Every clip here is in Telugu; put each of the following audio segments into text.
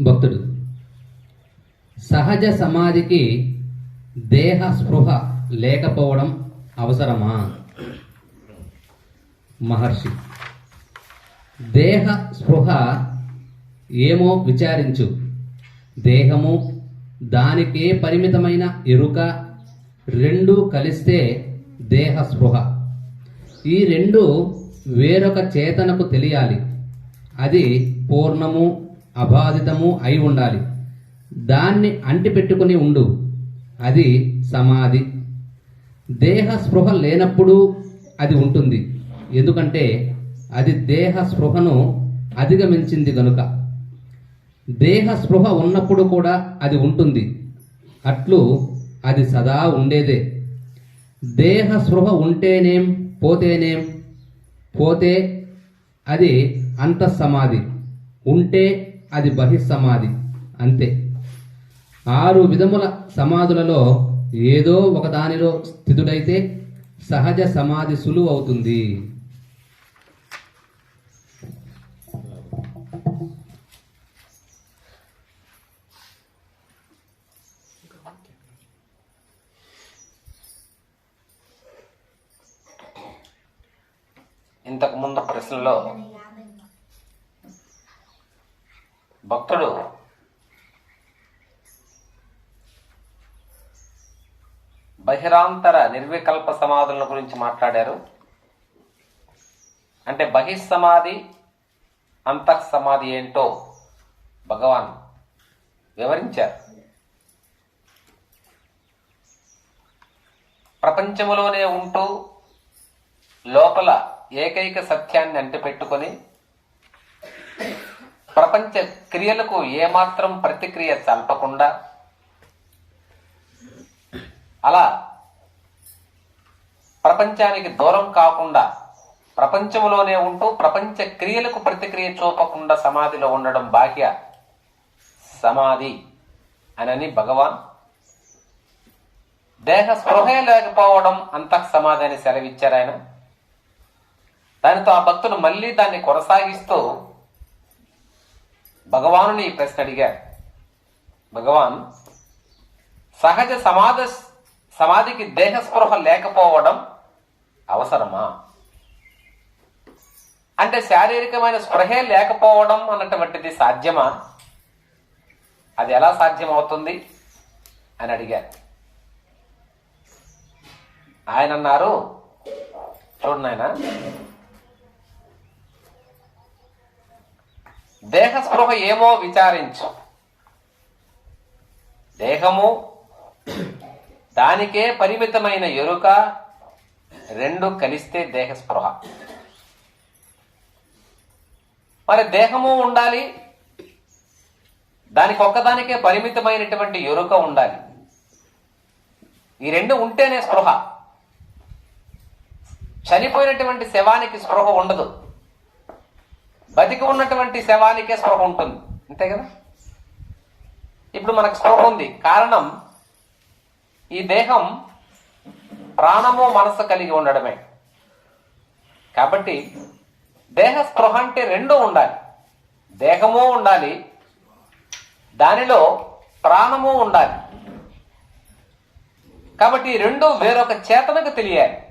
భక్తుడు. సహజ సమాధికి దేహ స్పృహ లేకపోవడం అవసరమా? మహర్షి. దేహ స్పృహ ఏమో విచారించు. దేహము దానికే పరిమితమైన ఎరుక రెండు కలిస్తే దేహ స్పృహ. ఈ రెండు వేరొక చేతనకు తెలియాలి. అది పూర్ణము అబాధితము అయి ఉండాలి. దాన్ని అంటిపెట్టుకుని ఉండు. అది సమాధి. దేహ స్పృహ లేనప్పుడు అది ఉంటుంది. ఎందుకంటే అది దేహ స్పృహను అధిగమించింది గనుక. దేహ స్పృహ ఉన్నప్పుడు కూడా అది ఉంటుంది. అట్లు అది సదా ఉండేదే. దేహ స్పృహ ఉంటేనేం పోతేనేం? పోతే అది అంతఃసమాధి. ఉంటే అది బహిస్సమాధి. అంతే. ఆరు విధముల సమాధులలో ఏదో ఒకదానిలో స్థితుడైతే సహజ సమాధి సులువు అవుతుంది ఇంతకు ముందు ప్రశ్నలో భక్తుడు బహిరాంతర నిర్వికల్ప సమాధుల గురించి మాట్లాడారు. అంటే బహిస్సమాధి అంతః సమాధి ఏంటో భగవాన్ వివరించారు. ప్రపంచములోనే ఉంటూ లోపల ఏకైక సత్యాన్ని అంటిపెట్టుకొని ప్రపంచ క్రియలకు ఏమాత్రం ప్రతిక్రియ చల్పకుండా అలా ప్రపంచానికి దూరం కాకుండా ప్రపంచంలోనే ఉంటూ ప్రపంచ క్రియలకు ప్రతిక్రియ చూపకుండా సమాధిలో ఉండడం బాహ్య సమాధి అనని భగవాన్ దేహ స్పృహే లేకపోవడం అంతః సమాధి అని సెలవిచ్చారు ఆయన. దానితో ఆ భక్తులు మళ్ళీ దాన్ని కొనసాగిస్తూ భగవానుని ఈ ప్రశ్న అడిగారు భగవాన్ సహజ సమాధ సమాధికి దేహ స్పృహ లేకపోవడం అవసరమా? అంటే శారీరకమైన స్పృహే లేకపోవడం అన్నటువంటిది సాధ్యమా? అది ఎలా సాధ్యమవుతుంది అని అడిగారు. ఆయన అన్నారు చూడండి ఆయన దేహస్పృహ ఏమో విచారించు. దేహము దానికే పరిమితమైన ఎరుక రెండు కలిస్తే దేహ స్పృహ మరి దేహము ఉండాలి దానికి ఒక్కదానికే పరిమితమైనటువంటి ఎరుక ఉండాలి. ఈ రెండు ఉంటేనే స్పృహ. చనిపోయినటువంటి శవానికి స్పృహ ఉండదు. బతికి ఉన్నటువంటి శవానికే స్పృహ ఉంటుంది. అంతే కదా? ఇప్పుడు మనకు స్పృహ ఉంది. కారణం ఈ దేహం ప్రాణము మనసు కలిగి ఉండడమే. కాబట్టి దేహ స్పృహ అంటే రెండూ ఉండాలి. దేహము ఉండాలి. దానిలో ప్రాణము ఉండాలి. కాబట్టి ఈ రెండు వేరొక చేతనకు తెలియాలి.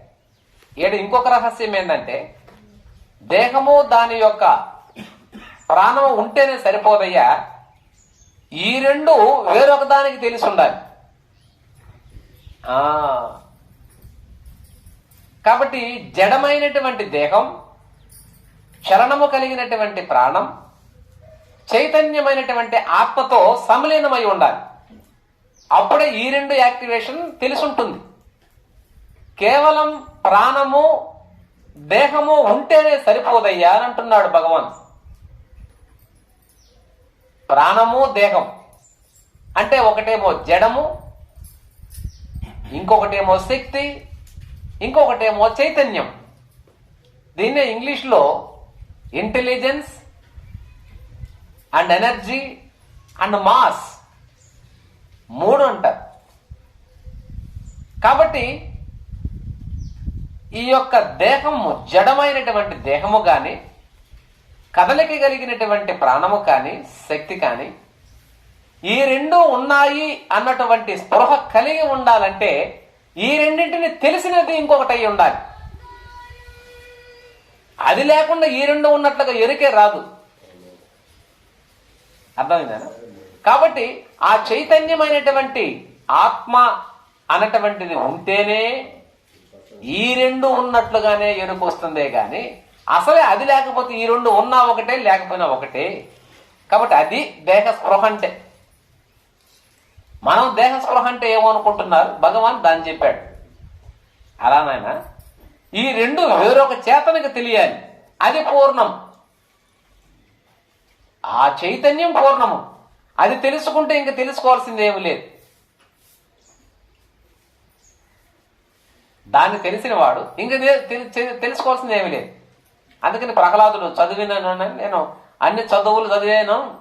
ఏడు ఇంకొక రహస్యం ఏంటంటే దేహము దాని యొక్క ప్రాణము ఉంటేనే సరిపోదయ్యా. ఈ రెండు వేరొక దానికి తెలిసి ఉండాలి. కాబట్టి జడమైనటువంటి దేహం చలనము కలిగినటువంటి ప్రాణం చైతన్యమైనటువంటి ఆత్మతో సమలీనమై ఉండాలి. అప్పుడే ఈ రెండు యాక్టివేషన్ తెలుసుంటుంది. కేవలం ప్రాణము దేహము ఉంటేనే సరిపోదయ్యా అని అంటున్నాడు భగవాన్. ప్రాణము దేహం అంటే ఒకటేమో జడము ఇంకొకటేమో శక్తి ఇంకొకటేమో చైతన్యం. దీన్నే ఇంగ్లీష్లో intelligence and energy and mass మూడు అంటారు. కాబట్టి ఈ యొక్క దేహము జడమైనటువంటి దేహము కానీ కదలిక కలిగినటువంటి ప్రాణము కానీ శక్తి కానీ ఈ రెండు ఉన్నాయి అన్నటువంటి స్పృహ కలిగి ఉండాలంటే ఈ రెండింటిని తెలిసినది ఇంకొకటి అయి ఉండాలి. అది లేకుండా ఈ రెండు ఉన్నట్లుగా ఎరుకే రాదు. అర్థమైందా? కాబట్టి ఆ చైతన్యమైనటువంటి ఆత్మ అన్నటువంటిది ఉంటేనే ఈ రెండు ఉన్నట్లుగానే ఎరుకు వస్తుందే కానీ అసలే అది లేకపోతే ఈ రెండు ఉన్నా ఒకటే లేకపోయినా ఒకటే. కాబట్టి అది దేహ స్పృహ అంటే. మనం దేహస్పృహ అంటే ఏమో అనుకుంటున్నారు భగవాన్ దాన్ని చెప్పాడు. అలానైనా ఈ రెండు వేరొక చేతనకి తెలియాలి. అది పూర్ణం. ఆ చైతన్యం పూర్ణము. అది తెలుసుకుంటే ఇంక తెలుసుకోవాల్సింది ఏమి లేదు. దాన్ని తెలిసిన వాడు ఇంక తెలుసుకోవాల్సింది ఏమి లేదు. అందుకని ప్రహ్లాదుడు చదివినాను నేను అన్ని చదువులు చదివాను.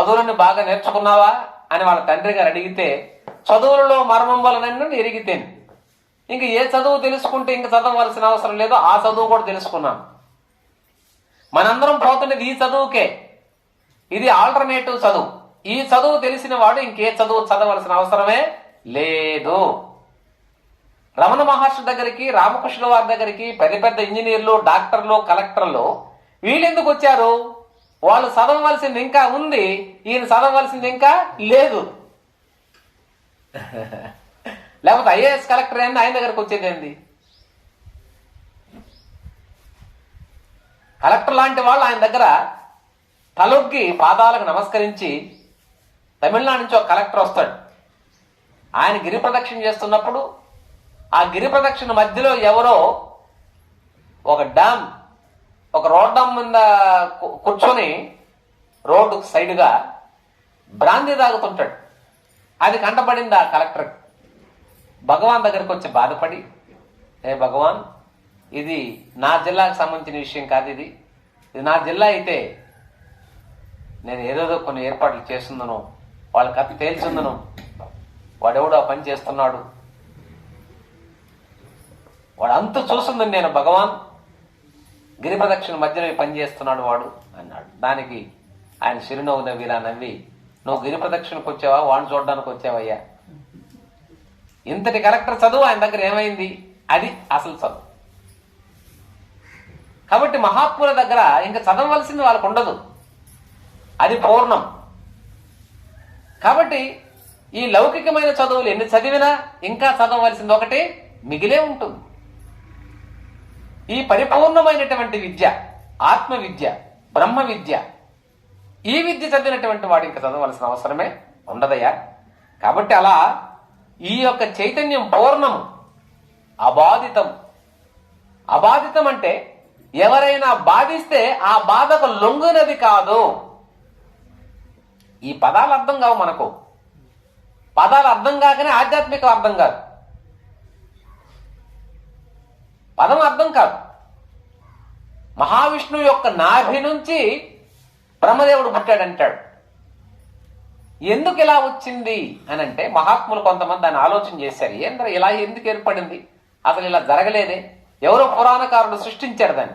చదువులన్నీ బాగా నేర్చుకున్నావా? అని వాళ్ళ తండ్రి గారు అడిగితే చదువులలో మర్మం వలనన్ను ఎరిగితేను ఇంక ఏ చదువు తెలుసుకుంటే ఇంక చదవవలసిన అవసరం లేదు ఆ చదువు కూడా తెలుసుకున్నాను. మనందరం పోతున్నది ఈ చదువుకే. ఇది ఆల్టర్నేటివ్ చదువు. ఈ చదువు తెలిసిన వాడు ఇంకే చదువు చదవలసిన అవసరమే లేదు. రమణ మహర్షి దగ్గరికి రామకృష్ణ వారి దగ్గరికి పెద్ద పెద్ద ఇంజనీర్లు డాక్టర్లు కలెక్టర్లు వీళ్ళెందుకు వచ్చారు? వాళ్ళు చదవవలసింది ఇంకా ఉంది ఈయన చదవవలసింది ఇంకా లేదు. లేకపోతే ఐఏఎస్ కలెక్టర్ ఏంది ఆయన దగ్గరకు వచ్చేది ఏంది? కలెక్టర్ లాంటి వాళ్ళు ఆయన దగ్గర తలొగ్గి పాదాలకు నమస్కరించి తమిళనాడు నుంచి ఒక కలెక్టర్ వస్తాడు. ఆయన గిరి ప్రదక్షిణ చేస్తున్నప్పుడు ఆ గిరి ప్రదక్షిణ మధ్యలో ఎవరో ఒక డ్యామ్ ఒక రోడ్ మీద కూర్చొని రోడ్డు సైడ్గా బ్రాందీ తాగుతుంటాడు అది కంటపడింది ఆ కలెక్టర్. భగవాన్ దగ్గరకు వచ్చి బాధపడి ఏ భగవాన్ ఇది నా జిల్లాకు సంబంధించిన విషయం కాదు ఇది. ఇది నా జిల్లా అయితే నేను ఏదేదో కొన్ని ఏర్పాట్లు చేస్తుందను వాళ్ళ కథ తేల్చుందను. వాడెవడో ఆ పని చేస్తున్నాడు. వాడు అంత చూస్తుంది నేను భగవాన్ గిరి ప్రదక్షిణ మధ్యలో పనిచేస్తున్నాడు వాడు అన్నాడు. దానికి ఆయన చిరునవ్వు నవ్విలా నవ్వి నువ్వు గిరిప్రదక్షిణకు వచ్చావా? వాడిని చూడడానికి వచ్చావయ్యా? ఇంతటి కలెక్టర్ చదువు ఆయన దగ్గర ఏమైంది? అది అసలు చదువు. కాబట్టి మహాత్ముల దగ్గర ఇంకా చదవవలసింది వాళ్ళకు ఉండదు. అది పూర్ణం. కాబట్టి ఈ లౌకికమైన చదువులు ఎన్ని చదివినా ఇంకా చదవలసింది ఒకటి మిగిలే ఉంటుంది. ఈ పరిపూర్ణమైనటువంటి విద్య ఆత్మ విద్య బ్రహ్మ విద్య ఈ విద్య చదివినటువంటి వాడు ఇంకా చదవలసిన అవసరమే ఉండదయ్యా. కాబట్టి అలా ఈ యొక్క చైతన్యం పూర్ణం అబాధితం. అబాధితం అంటే ఎవరైనా బాధిస్తే ఆ బాధకు లొంగునది కాదు. ఈ పదాలు అర్థం కావు మనకు. పదాలు అర్థం కాకనే ఆధ్యాత్మిక అర్థం కాదు. పదం అర్థం కాదు. మహావిష్ణువు యొక్క నాభి నుంచి బ్రహ్మదేవుడు పుట్టాడంటాడు. ఎందుకు ఇలా వచ్చింది అని అంటే మహాత్ములు కొంతమంది దాన్ని ఆలోచన చేశారు. ఏంద్ర ఇలా ఎందుకు ఏర్పడింది? అసలు ఇలా జరగలేదే. ఎవరో పురాణకారుడు సృష్టించారు దాన్ని.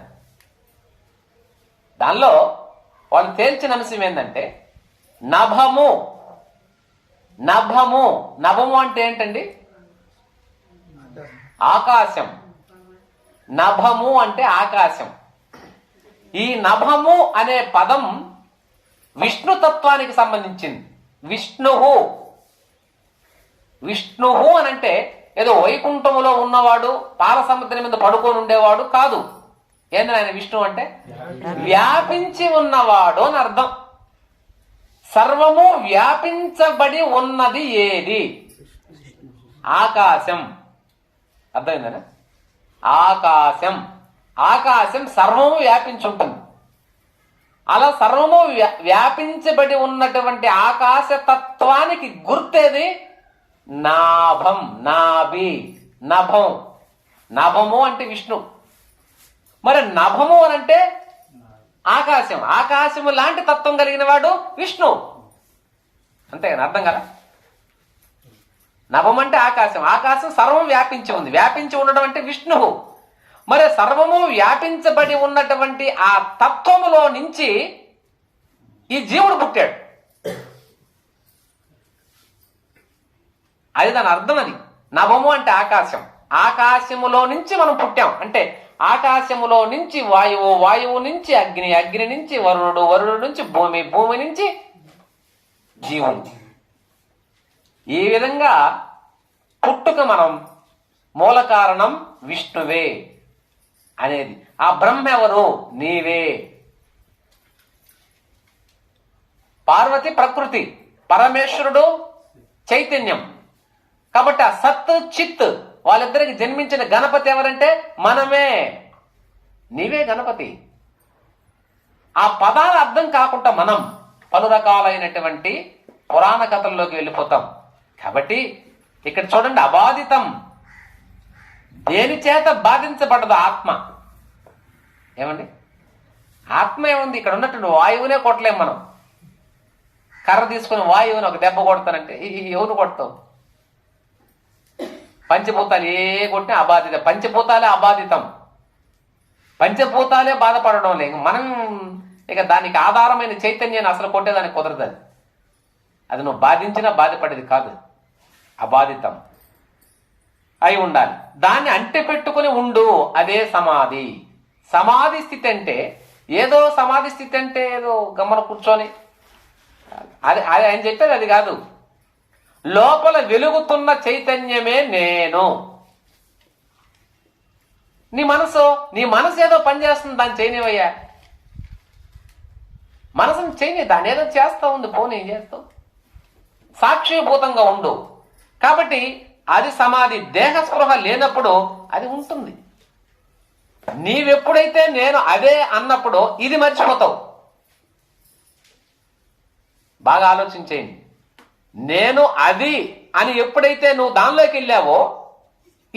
దానిలో వాళ్ళు తేల్చిన అంశం ఏంటంటే నభము. నభము. నభము అంటే ఏంటండి? ఆకాశం. నభము అంటే ఆకాశం. ఈ నభము అనే పదం విష్ణు తత్వానికి సంబంధించింది. విష్ణువు విష్ణువు అని అంటే ఏదో వైకుంఠములో ఉన్నవాడు పాల సముద్రం మీద పడుకొని ఉండేవాడు కాదు. ఏంది ఆయన విష్ణువు అంటే? వ్యాపించి. ఉన్నవాడు అని అర్థం. సర్వము వ్యాపించబడి ఉన్నది ఏది? ఆకాశం. అర్థమైందనా ఆకాశం. ఆకాశం సర్వము వ్యాపించుంటుంది. అలా సర్వము వ్యా- వ్యాపించబడి ఉన్నటువంటి ఆకాశ తత్వానికి గుర్తేది నాభం నాభి నభం. నభము అంటే విష్ణు. మరి నభము అని అంటే ఆకాశం. ఆకాశము లాంటి తత్వం కలిగిన వాడు విష్ణు. అంతే కదా అర్థం కదా నవం అంటే ఆకాశం. ఆకాశం సర్వం వ్యాపించి ఉంది. వ్యాపించి ఉండడం అంటే విష్ణువు. మరి సర్వము వ్యాపించబడి ఉన్నటువంటి ఆ తత్వములో నుంచి ఈ జీవుడు పుట్టాడు. అది దాని అర్థం అది. నవము అంటే ఆకాశం. ఆకాశములో నుంచి మనం పుట్టాం. అంటే ఆకాశములో నుంచి వాయువు వాయువు నుంచి అగ్ని అగ్ని నుంచి వరుణుడు వరుణుడు నుంచి భూమి భూమి నుంచి జీవుడు. ఈ విధంగా పుట్టుక మనం మూల కారణం విష్ణువే అనేది. ఆ బ్రహ్మ ఎవరు? నీవే. పార్వతి ప్రకృతి పరమేశ్వరుడు చైతన్యం. కాబట్టి ఆ సత్ చిత్ వాళ్ళిద్దరికి జన్మించిన గణపతి ఎవరంటే మనమే. నీవే గణపతి. ఆ పదాల అర్థం కాకుండా మనం పలు రకాలైనటువంటి పురాణ కథల్లోకి వెళ్ళిపోతాం. కాబట్టి ఇక్కడ చూడండి అబాధితం. దేని చేత బాధించబడదు ఆత్మ. ఏమండి? ఆత్మ ఏముంది? ఇక్కడ ఉన్నటువంటి వాయువునే కొట్టలేం మనం. కర్ర తీసుకుని వాయువుని ఒక దెబ్బ కొడతానంటే ఈ ఎవరు కొడతావు? పంచభూతాలు ఏ కొట్టినా అబాధిత. పంచభూతాలే అబాధితం. పంచభూతాలే బాధపడడం లేదు. మనం ఇక దానికి ఆధారమైన చైతన్యాన్ని అసలు కొట్టేదానికి కుదరదు అది. అది నువ్వు బాధించినా బాధపడేది కాదు. అబాధితం అయి ఉండాలి. దాన్ని అంటి పెట్టుకుని ఉండు అదే సమాధి. సమాధి స్థితి అంటే ఏదో సమాధి స్థితి అంటే ఏదో గమ్మన కూర్చొని. అది అది ఆయన చెప్పేది అది కాదు. లోపల వెలుగుతున్న చైతన్యమే నేను. నీ మనసు నీ మనసు ఏదో పని చేస్తుంది దాన్ని చేయనివయ్యా మనసుని చేయని దాన్ని ఏదో చేస్తా ఉంది పోనీ ఏం చేస్తావు? సాక్షిభూతంగా ఉండు. కాబట్టి అది సమాధి దేహ స్పృహ లేనప్పుడు అది ఉంటుంది. నీవెప్పుడైతే నేను అదే అన్నప్పుడు ఇది మర్చిపోతావు. బాగా ఆలోచించేయండి. నేను అది అని ఎప్పుడైతే నువ్వు దానిలోకి వెళ్ళావో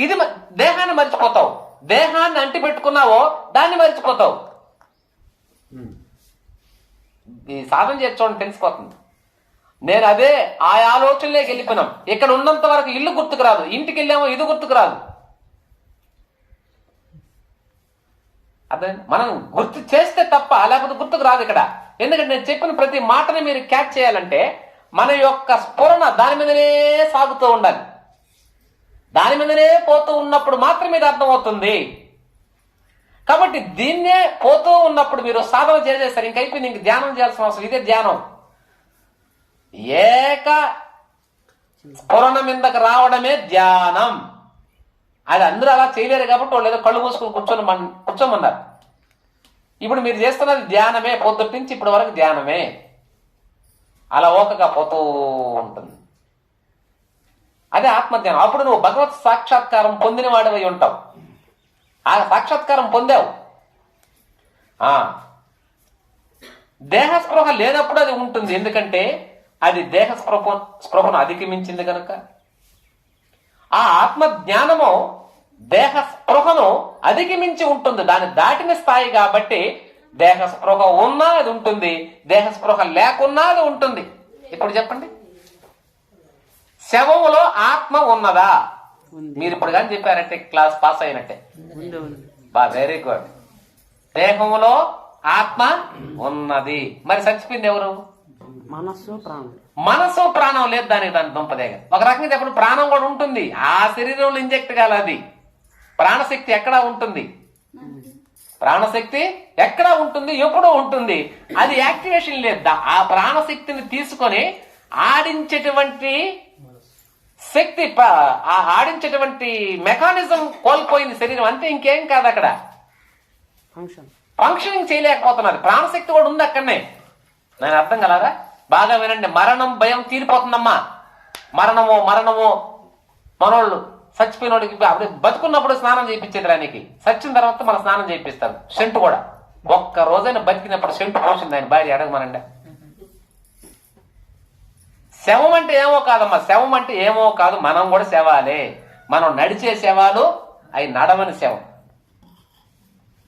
ఇది దేహాన్ని మర్చిపోతావు. దేహాన్ని అంటి పెట్టుకున్నావో దాన్ని మర్చిపోతావు. ఈ సాధన చేసి చూడండి తెలిసిపోతుంది. నేను అదే ఆ ఆలోచనలోకి వెళ్ళిపోయినాం. ఇక్కడ ఉన్నంత వరకు ఇల్లు గుర్తుకు రాదు. ఇంటికి వెళ్ళామో ఇది గుర్తుకు రాదు. అదే మనం గుర్తు చేస్తే తప్ప లేకపోతే గుర్తుకు రాదు ఇక్కడ. ఎందుకంటే నేను చెప్పిన ప్రతి మాటని మీరు క్యాచ్ చేయాలంటే మన యొక్క స్ఫురణ దాని మీదనే సాగుతూ ఉండాలి. దాని మీదనే పోతూ ఉన్నప్పుడు మాత్రమే ఇది అర్థమవుతుంది. కాబట్టి దీన్నే పోతూ ఉన్నప్పుడు మీరు సాధన చేసేస్తారు ఇంక ఇంక ధ్యానం చేయాల్సిన అవసరం. ఇదే ధ్యానం. ఏక స్ఫురణ మీదకి రావడమే ధ్యానం. అది అందరూ అలా చేయలేరు కాబట్టి వాళ్ళు ఏదో కళ్ళు మూసుకుని కూర్చొని మన కూర్చోమన్నారు. ఇప్పుడు మీరు చేస్తున్నది ధ్యానమే పొద్దుటి నుంచి ఇప్పటి వరకు ధ్యానమే. అలా ఓకగా పోతూ ఉంటుంది. అదే ఆత్మధ్యానం. అప్పుడు నువ్వు భగవత్ సాక్షాత్కారం పొందిన వాడివై ఉంటావు. ఆ సాక్షాత్కారం పొందావు. ఆ. దేహ లేనప్పుడు అది ఉంటుంది. ఎందుకంటే అది దేహ స్పృహ స్పృహను అధిగమించింది కనుక ఆ ఆత్మ జ్ఞానము దేహ స్పృహను అధిగమించి ఉంటుంది. దాన్ని దాటిన స్థాయి కాబట్టి దేహ స్పృహ ఉన్నా అది ఉంటుంది. దేహ స్పృహ లేకున్నా అది ఉంటుంది. ఇప్పుడు చెప్పండి. శవములో ఆత్మ ఉన్నదా? మీరు ఇప్పుడు కానీ చెప్పారంటే క్లాస్ పాస్ అయినట్టే. బా వెరీ గుడ్ దేహములో ఆత్మ ఉన్నది. మరి చచ్చిపోయింది ఎవరు? మనస్సు ప్రాణం. మనసు ప్రాణం లేదు దానికి దాని దుంపదేగ. ఒక రకంగా చెప్పండి ప్రాణం కూడా ఉంటుంది. ఆ శరీరంలో ఇంజెక్ట్ కాదు అది. ప్రాణశక్తి ఎక్కడా ఉంటుంది? ప్రాణశక్తి ఎక్కడా ఉంటుంది? ఎప్పుడూ ఉంటుంది. అది యాక్టివేషన్ లేదు. ఆ ప్రాణశక్తిని తీసుకొని ఆడించేటువంటి శక్తి ఆ ఆడించేటువంటి మెకానిజం కోల్పోయింది శరీరం అంతే ఇంకేం కాదు అక్కడ. ఫంక్షన్ ఫంక్షనింగ్ చేయలేకపోతున్నది ప్రాణశక్తి కూడా ఉంది అక్కడనే. నేను అర్థం కలరా బాగా వినండి. మరణం భయం తీరిపోతుందమ్మా. మరణము మరణము. మనోళ్ళు చచ్చిపోయినోడికి అప్పుడు బతుకున్నప్పుడు స్నానం చేయించేది ఆయనకి చచ్చిన తర్వాత మన స్నానం చేయిస్తారు సెంటు కూడా. ఒక్క రోజైనా బతికినప్పుడు సెంటు పోసింది ఆయన భార్య అడగమనండి. శవం అంటే ఏమో కాదమ్మా. శవం అంటే ఏమో కాదు. మనం కూడా శవాలే. మనం నడిచే శవాలు అవి నడవని శవం.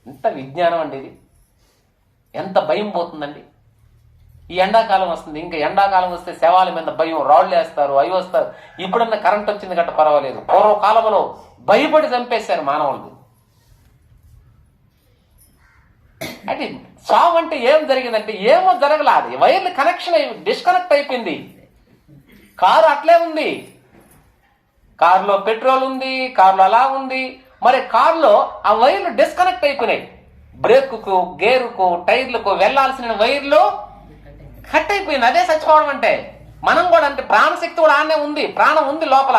ఎంత విజ్ఞానం అండి ఇది. ఎంత భయం పోతుందండి. ఈ ఎండాకాలం వస్తుంది ఇంకా ఎండాకాలం వస్తే శవాల మీద భయం రాళ్ళు వేస్తారు అవి వస్తారు. ఇప్పుడన్నా కరెంట్ వచ్చింది గట్ట పర్వాలేదు. పూర్వకాలంలో భయపడి చంపేశారు మానవులు. అంటే సావు అంటే ఏం జరిగిందంటే ఏమో జరగలేదు వైర్లు కనెక్షన్ అయి డిస్కనెక్ట్ అయిపోయింది. కారు అట్లే ఉంది. కారులో పెట్రోల్ ఉంది కారులో అలా ఉంది. మరి కారులో ఆ వైర్లు డిస్కనెక్ట్ అయిపోయినాయి. బ్రేకుకు గేరుకు టైర్లకు వెళ్ళాల్సిన వైర్లు కట్ అయిపోయింది అదే చచ్చిపోవడం అంటే మనం కూడా అంటే ప్రాణశక్తి కూడా ఆనే ఉంది. ప్రాణం ఉంది లోపల.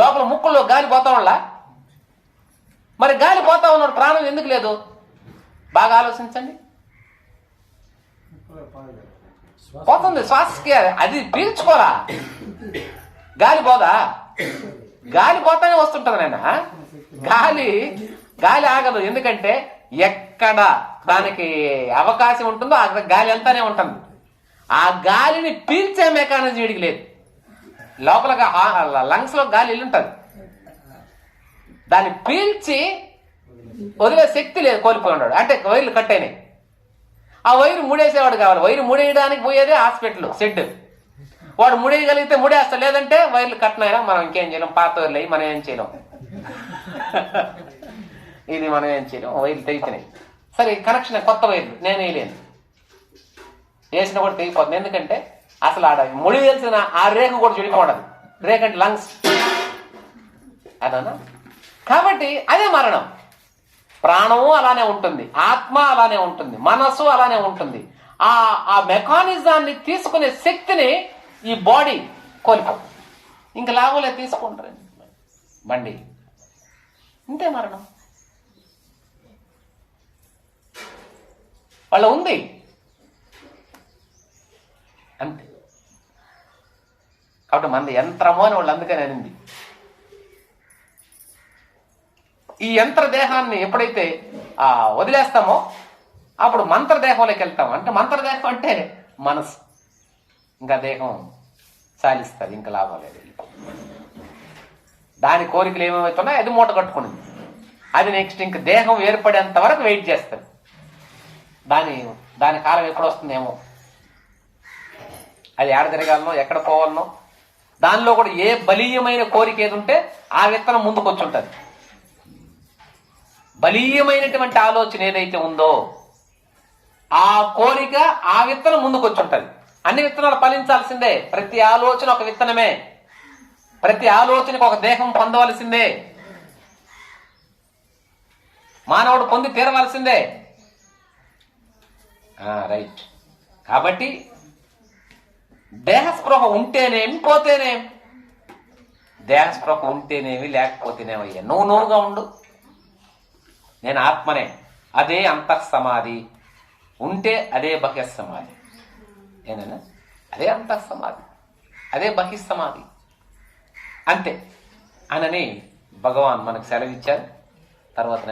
లోపల ముక్కుల్లో గాలి పోతా ఉండాల? మరి గాలి పోతా ఉన్నాడు ప్రాణం ఎందుకు లేదు? బాగా ఆలోచించండి. పోతుంది. శ్వాసకి అది పీల్చుకోరా గాలి పోదా? గాలి పోతానే వస్తుంటది నాయన. గాలి గాలి ఆగదు. ఎందుకంటే ఎక్కడ దానికి అవకాశం ఉంటుందో అక్కడ గాలి వెళ్తానే ఉంటుంది. ఆ గాలిని పీల్చే మెకానిజం వీడికి లేదు. లోపల లంగ్స్లో గాలి వెళ్ళి ఉంటుంది దాన్ని పీల్చి వదిలే శక్తి లేదు కోల్పోయి ఉన్నాడు అంటే వైర్లు కట్ అయినాయి. ఆ వైరు ముడేసేవాడు కావాలి. వైరు ముడేయడానికి పోయేదే హాస్పిటల్ షెడ్. వాడు ముడేయగలిగితే ముడేస్తాడు లేదంటే వైర్లు కట్టినాయినా మనం ఇంకేం చేయలేం. పాత వైర్లు అయ్యి మనం ఏం చేయలేం. ఇది మనం ఏం చేయలేం. వైర్లు తెగిపోయినాయి. సరే కనెక్షన్ కొత్త వైర్లు. నేను వేయలేను వేసినా కూడా తెగిపోతుంది ఎందుకంటే అసలు ఆడ ముడి వేసిన ఆ రేఖ కూడా చెడిపోవడదు రేఖ అంటే లంగ్స్. అదనా? కాబట్టి అదే మరణం. ప్రాణము అలానే ఉంటుంది. ఆత్మ అలానే ఉంటుంది. మనస్సు అలానే ఉంటుంది. ఆ ఆ మెకానిజాన్ని తీసుకునే శక్తిని ఈ బాడీ కోల్పో ఇంకా లాభంలే తీసుకుంటారు. బండి. ఇంతే మరణం. వాళ్ళ ఉంది అంతే కాబట్టి మన యంత్రము అని వాళ్ళు అందుకని అనింది. ఈ యంత్ర దేహాన్ని ఎప్పుడైతే వదిలేస్తామో అప్పుడు మంత్రదేహంలోకి వెళ్తాం. అంటే మంత్రదేహం అంటే మనసు. ఇంకా దేహం సాలిస్తుంది ఇంకా లాభం లేదు. దాని కోరికలు ఏమేమవుతున్నాయి అది మూట కట్టుకునింది. అది నెక్స్ట్ ఇంక దేహం ఏర్పడేంత వరకు వెయిట్ చేస్తుంది. దాని దాని కాలం ఎప్పుడు వస్తుందేమో. అది ఏడ తిరగాలనో ఎక్కడ పోవాలనో దానిలో కూడా ఏ బలీయమైన కోరిక ఏది ఉంటే ఆ విత్తనం ముందుకొచ్చుంటుంది బలీయమైనటువంటి ఆలోచన ఏదైతే ఉందో ఆ కోరిక ఆ విత్తనం ముందుకొచ్చుంటుంది ఉంటుంది అన్ని విత్తనాలు ఫలించాల్సిందే. ప్రతి ఆలోచన ఒక విత్తనమే. ప్రతి ఆలోచనకు ఒక దేహం పొందవలసిందే. మానవుడు పొంది తీరవలసిందే. రైట్. కాబట్టి దేహస్పృహ ఉంటేనేమి పోతేనేం దేహస్పృహ ఉంటేనేమి లేకపోతేనేమయ్యా? నువ్వు నువ్వుగా ఉండు. నేను ఆత్మనే. అదే అంతఃసమాధి. ఉంటే అదే బహిస్సమాధి ఏనన్నా అదే అంతఃసమాధి. అదే బహిస్సమాధి అంతే. అనని భగవాన్ మనకు సెలవిచ్చారు. తర్వాత